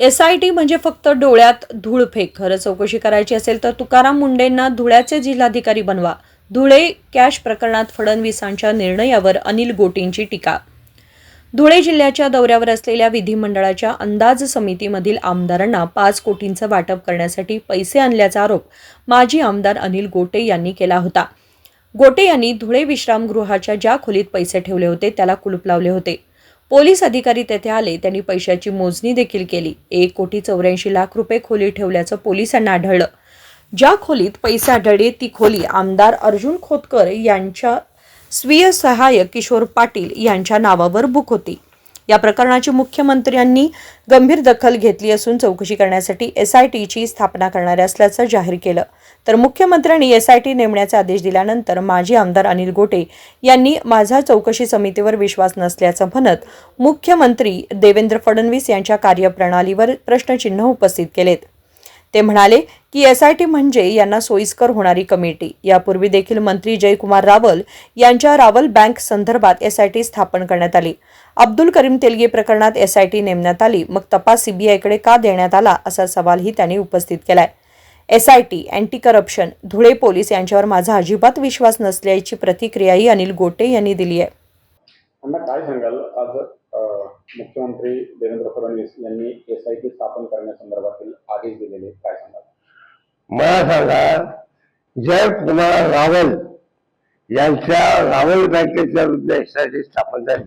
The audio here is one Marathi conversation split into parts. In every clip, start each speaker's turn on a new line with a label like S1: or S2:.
S1: एस आय टी म्हणजे फक्त डोळ्यात धूळफेक खरं चौकशी करायची असेल तर तुकाराम मुंडेंना धुळ्याचे जिल्हाधिकारी बनवा. धुळे कॅश प्रकरणात फडणवीसांच्या निर्णयावर अनिल गोटींची टीका. धुळे जिल्ह्याच्या दौऱ्यावर असलेल्या विधिमंडळाच्या अंदाज समितीमधील आमदारांना पाच कोटींचं वाटप करण्यासाठी पैसे आणल्याचा आरोप माजी आमदार अनिल गोटे यांनी केला होता. गोटे यांनी धुळे विश्रामगृहाच्या ज्या खोलीत पैसे ठेवले होते त्याला कुलूप लावले होते. पोलीस अधिकारी तेथे आले. त्यांनी पैशाची मोजणी देखील केली. एक कोटी चौऱ्याऐंशी लाख रुपये खोली ठेवल्याचं पोलिसांना आढळलं. ज्या खोलीत पैसे आढळले ती खोली आमदार अर्जुन खोतकर यांच्या स्वीय सहाय्यक किशोर पाटील यांच्या नावावर बुक होती. या प्रकरणाची मुख्यमंत्र्यांनी गंभीर दखल घेतली असून चौकशी करण्यासाठी एस आय टीची स्थापना करणार असल्याचं जाहीर केलं. तर मुख्यमंत्र्यांनी एस आय टी नेमण्याचे आदेश दिल्यानंतर माजी आमदार अनिल गोटे यांनी माझा चौकशी समितीवर विश्वास नसल्याचं म्हणत मुख्यमंत्री देवेंद्र फडणवीस यांच्या कार्यप्रणालीवर प्रश्नचिन्ह उपस्थित केलेत. ते म्हणाले की एस आय टी म्हणजे यांना सोयीस्कर होणारी कमिटी. यापूर्वी देखील मंत्री जयकुमार रावल यांच्या रावल बँक संदर्भात एस आय टी स्थापन करण्यात आली. अब्दुल करीम तेलगे प्रकरणात एस आय टी नेमण्यात आली. मग तपास सीबीआयकडे का देण्यात आला असा सवालही त्यांनी उपस्थित केलाय. S I T anti corruption Dhule police यांच्यावर माझा अजिबात विश्वास नसल्याची प्रतिक्रियाही अनिल गोटे यांनी दिली आहे.
S2: मुख्यमंत्री देवेंद्र फडणवीस यांनी एस आय टी स्थापन करण्यासंदर्भातील आदेश दिलेले काय सांगाल?
S3: मला सांगा जयकुमार रावल यांच्या रावल बँकेच्या विरुद्ध एस आय टी स्थापन झाली.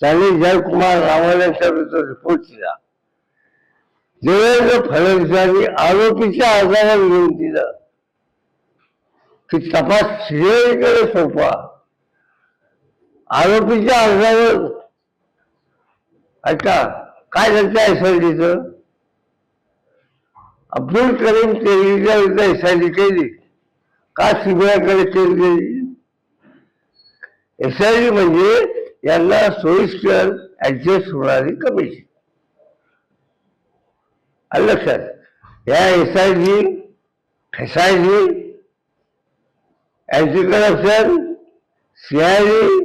S3: त्यांनी जयकुमार रावल यांच्या विरुद्ध रिपोर्ट दिला. देवेंद्र फडणवीस यांनी आरोपीच्या अर्जावर घेऊन दिलं की तपास सीआयकडे सोपवा. आरोपीच्या अर्जावर अच्छा काय झालं एसआयटीचं अब्दुल करीम तेलगीच्या विरुद्ध एसआयटी केली. का सीबीआयकडे केली गेली? डी म्हणजे यांना सोयीस्कर ऍडजस्ट होणारी कमिटी. आलं लक्षात या SIT SIT anti corruption CID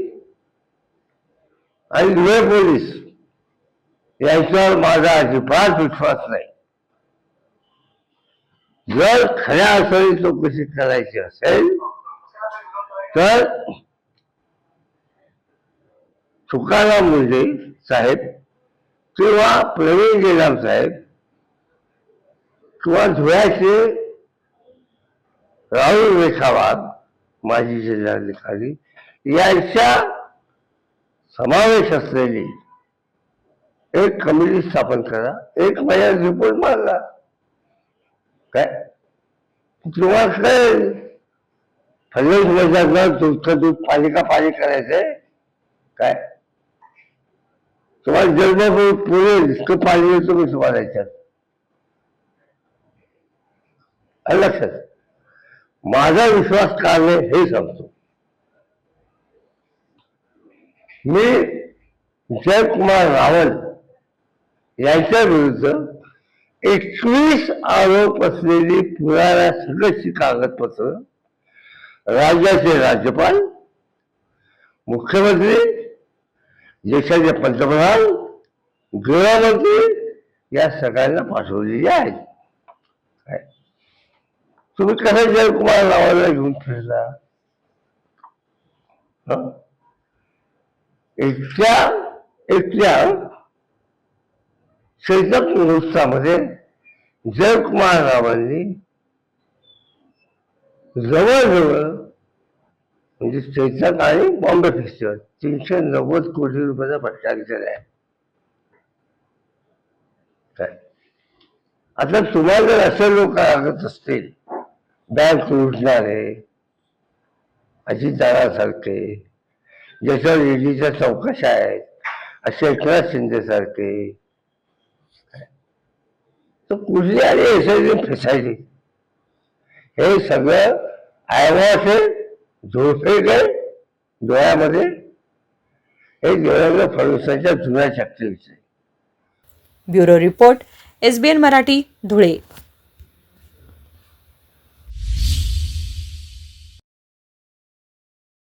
S3: आणि धुळे पोलीस याच्यावर माझा अजिबात विश्वास नाही. जर खऱ्या अर्थाने चौकशी करायची असेल तर तुकाराम मुंडे साहेब किंवा प्रवीण गेलाम साहेब किंवा धुळ्याचे राहुल रेखावाद माजी जिल्हाधिकारी यांच्या समावेश असलेली एक कमिटी स्थापन करा एक महिन्यात रिपोर्ट मारला काय? तुम्हाला काय? फडणवीस मैदानात तुमचं दूध पालिका पाणी करायचंय? काय? तुम्हाला जन्म पुरेल इतकं पाणी येतो मी तुम्हाला याच्यात? लक्षात. माझा विश्वास का नाही हे सांगतो. मी जयकुमार रावल याच्या विरुद्ध एकवीस आरोप असलेली पुराव्या सगळ्याची कागदपत्र राज्याचे राज्यपाल मुख्यमंत्री देशाचे पंतप्रधान गृहमंत्री या सगळ्यांना पाठवलेली आहेत काय? तुम्ही कसं जयकुमार रावाला घेऊन फिरला हं? एकट्या एकट्या चैतक महोत्सवामध्ये जयकुमार रावांनी जवळजवळ म्हणजे चैतक आणि बॉम्बे फेस्टिवल तीनशे नव्वद कोटी रुपयाचा फटका घेतलेला आहे. काय? आता तुम्हाला जर असे लोक लागत असतील बँक लुटणारे अजितदारासारखे ज्याच्यावर ईडीच्या चौकशा आहेत असे एकनाथ शिंदे सारखे तर कुठली आणि एसआयटी फसायची हे सगळं आयवास आहे झोपेक आहे डोळ्यामध्ये. हे देवेंद्र फडणवीसांच्या जुन्या शक्तीविषयी.
S1: Bureau report SBN Marathi Dhule.